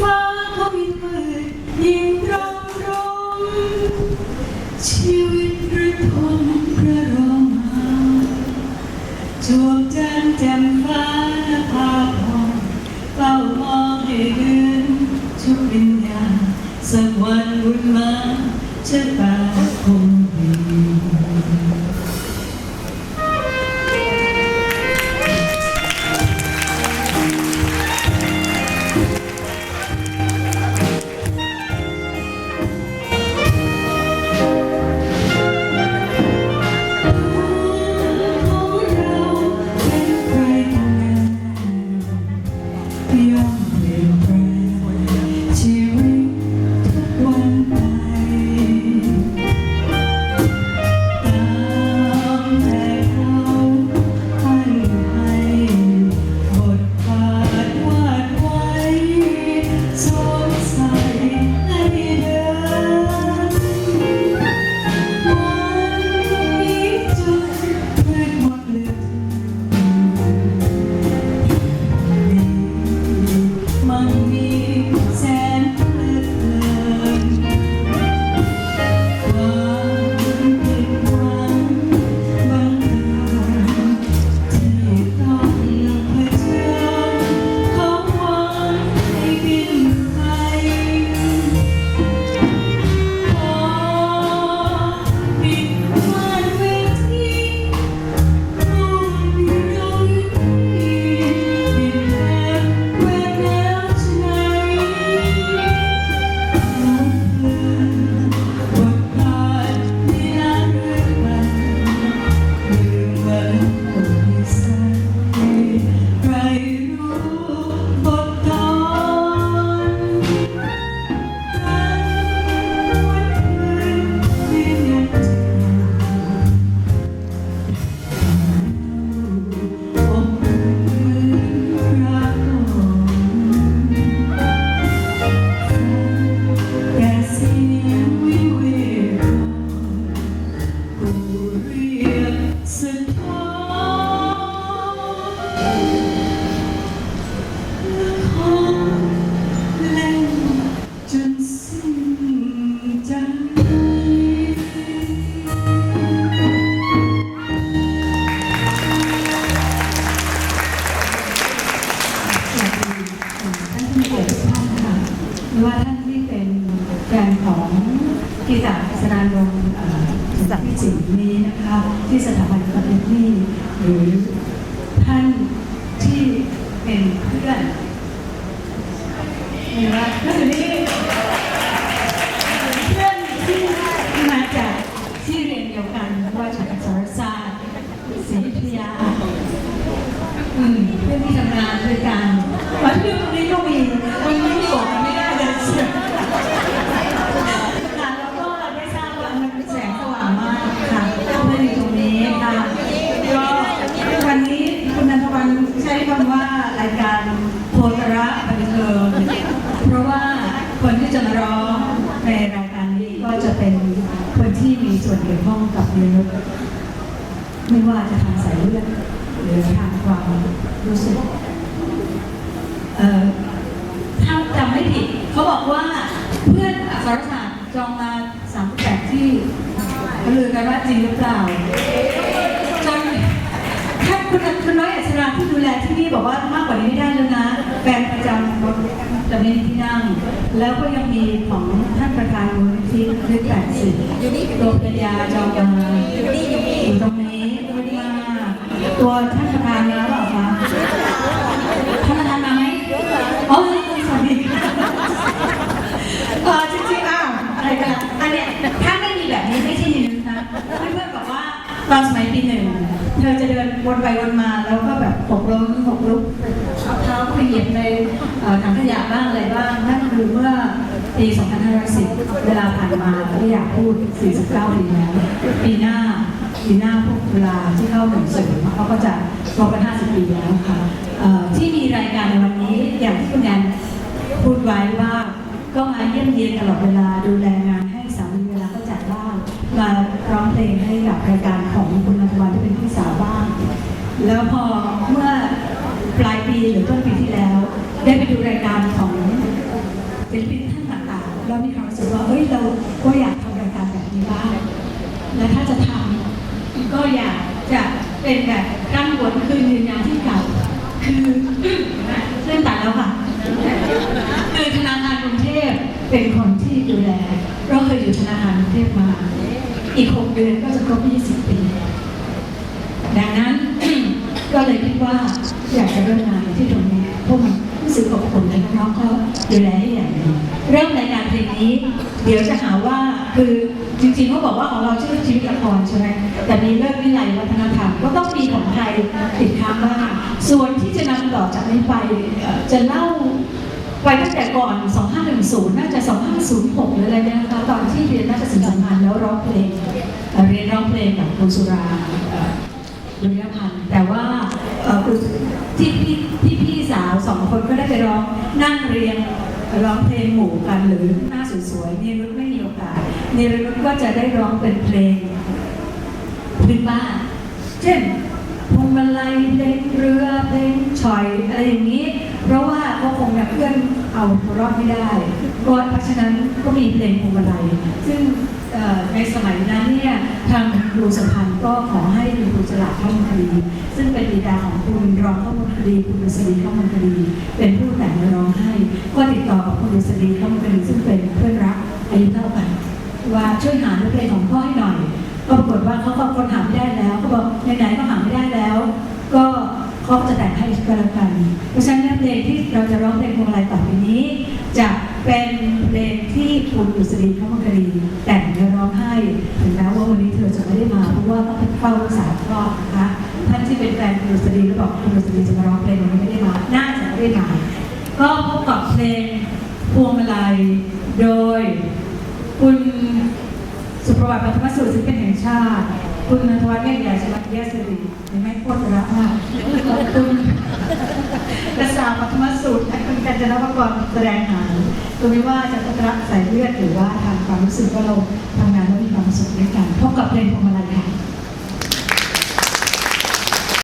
ฟ้าเขายิ่งมืดยิ่งร้องรมชีวิตรือทนพระรองมาจวบจันแจ่มฟ้าพาพองเฝ้ามองให้เดือนทุกวิญญาณสักวันบุญมาชะตาค สักดิ์จิ๋วนี้นะคะที่สถาบันคอนเทนนี่หรือท่านที่เป็นเพื่อนหรือว่าก็คือนี่เพื่อนที่มาจากที่เรียนเดียวกันว่าจากอักษรศาสตร์ศรีอยุธยาอืมเพื่อนที่ทำงานด้วยกันมาที่ตรงนี้ก็มีวันนี้ที่บอกกันไม่ได้เลยเชียวค่ะแล้วก็ได้ทราบว่ามันแสงสว่างมากค่ะเพื่อนอยู่ตรงนี้ค่ะก็วันนี้คุณนันทวันใช้คำว่ารายการโพธระบันเทิงเพราะว่าคนที่จะมาร้องในรายการนี้ก็จะเป็นคนที่มีส่วนเกี่ ยวข้องกับเรียนรู้ไม่ว่าจะทางสายเลือดหรือทางความรู้สึกเอ่อถ้าจำไม่ผิดเขาบอกว่าเพื่อนอักษรศาสตร์จองมาสามแปดที่เลือกันว่าจริงหรือเปล่าจนท่านคุณคุณน้อยอัศราที่ดูแลที่นี่บอกว่ามากกว่านี้ไม่ได้แล้วนะแฟนประจำ จะไม่มีที่นั่ง แล้วก็ยังมีของท่านประธานมูลนิธิล็กแปดสิบโรงพยาจองมาอยู่ตรงนี้ไม่ได้มาตัวท่านประธานมาหรอคะท่านประธานมาไหมอ๋อสวัสดีค่ะเออจริงๆอ้าวอะไรกันอันเนี้ยถ้าไม่มีแบบนี้ไม่ใช่นิวนะเพื่อนๆบอกว่าตอนสมัยปีหนึ่งเธอจะเดินวนไปวนมา ถังขยะบ้างอะไรบ้างนั่นคือเมื่อปี 2510 เวลาผ่านมาไม่อยากพูด 49 ปีแล้ว ปีหน้าปีหน้าพวกเวลาที่เข้าหนึ่งสูงเขาก็จะครบกัน 50 ปีแล้วค่ะที่มีรายการในวันนี้อย่างที่คุณแอนพูดไว้ว่าก็มาเยี่ยมเยียนตลอดเวลาดูแลงานให้สามีเวลาก็จัดบ้างมาร้องเพลงให้กับรายการของคุณนันทวันที่เป็นพี่สาวบ้าง แล้วพอเมื่อปลายปีหรือต้นปีที่แล้ว ได้ไปดูรายการของศิลปินท่านต่างๆเรามีความรู้สึกว่าเฮ้ยเราก็อยากทำรายการแบบนี้บ้างและถ้าจะทำก็อยากจะเป็นแบบกั้นวนคือยืนยันที่เก่าคือเรื่องตัดแล้วค่ะคือคณะ ดูแลให้อย่างดีเริ่มรายการเพลงนี้ เดี๋ยวจะหาว่าคือจริงๆเขาบอกว่าของเราชื่อชีวิตละครใช่ไหมแต่มีเลิกวิไลวัฒนธรรมก็ต้องมีของไทยติดค้างบ้างส่วนที่จะนำต่อจากนี้ไปจะเล่าไปตั้งแต่ก่อน 2510 น่าจะ 2506 หรืออะไรเนี่ยนะคะตอนที่เรียนน่าฏศิลป์สัมพันธ์แล้วร้องเพลง เรียนร้องเพลงกับครูสุราเอ่อดุลยพันธ์แต่ว่าเอ่อที่พี่พี่พี่ สองคนก็ได้ไปร้องนั่งเรียงร้องเพลงหมู่กันหรือหน้าสวยๆเนรุตไม่มีโอกาสเนรุตก็จะได้ร้องเป็นเพลงพื้นบ้านเช่นพวงมาลัยเพลงเรือเพลงชอยอะไรอย่างนี้ พื่อนเอาตัวรอดไม่ได้ก็เพราะฉะนั้นก็มีเพลงพวงมาลัยซึ่งในสมัยนั้นเนี่ยทางครูสพันธ์ก็ขอให้คุณครูฉลาดเข้ามาคดี ซึ่งเป็นบิดาของคุณรองเข้ามาคดีคุณดุษฎีเข้ามาคดี เป็นผู้แต่งและร้องให้ก็ติดต่อกับคุณดุษฎีเข้ามาคดีซึ่งเป็นเพื่อนรักอายุเท่ากันว่าช่วยหาเนื้อเพลงของพ่อให้หน่อยปรากฏว่าเขาก็คนหาไม่ได้แล้วเขาบอกไหนๆก็หาไม่ได้แล้ว ก็เขาจะแต่งให้ ก็แล้วกันเพราะฉะนั้นเพลงที่เราจะร้องเพลงพวงมาลัยต่อไปนี้ จะเป็นเพลงที่คุณดุษฎีเข้ามาคดีแต่งและร้องให้ถึงแม้ว่าวันนี้เธอจะไม่ได้มาเพราะว่าต้องเฝ้ารักษาคลอนะคะท่านที่เป็นแฟนคุณดุษฎีแล้วบอกคุณดุษฎีจะมาร้องเพลงวันนี้ไม่ได้มาน่าจะไม่ได้มาก็พบกับเพลงพวงมาลัยโดย คุณสุประวัติปฐมสูตรศิลปินแห่งชาติ คุณนันทวัฒน์เมฆใหญ่ชวัฒน์แยสิริเห็นไหมโคตรรักมากคุณกระสาวปฐมสูตรและ คุณกัญจนวกรแสดงหางตัวไม่ว่าจะพัฒระสายเลือดหรือว่าทางความรู้สึกว่าเราทำงานแล้วมีความสุขด้วยกันพบกับเพลงพวงมาลัยค่ะ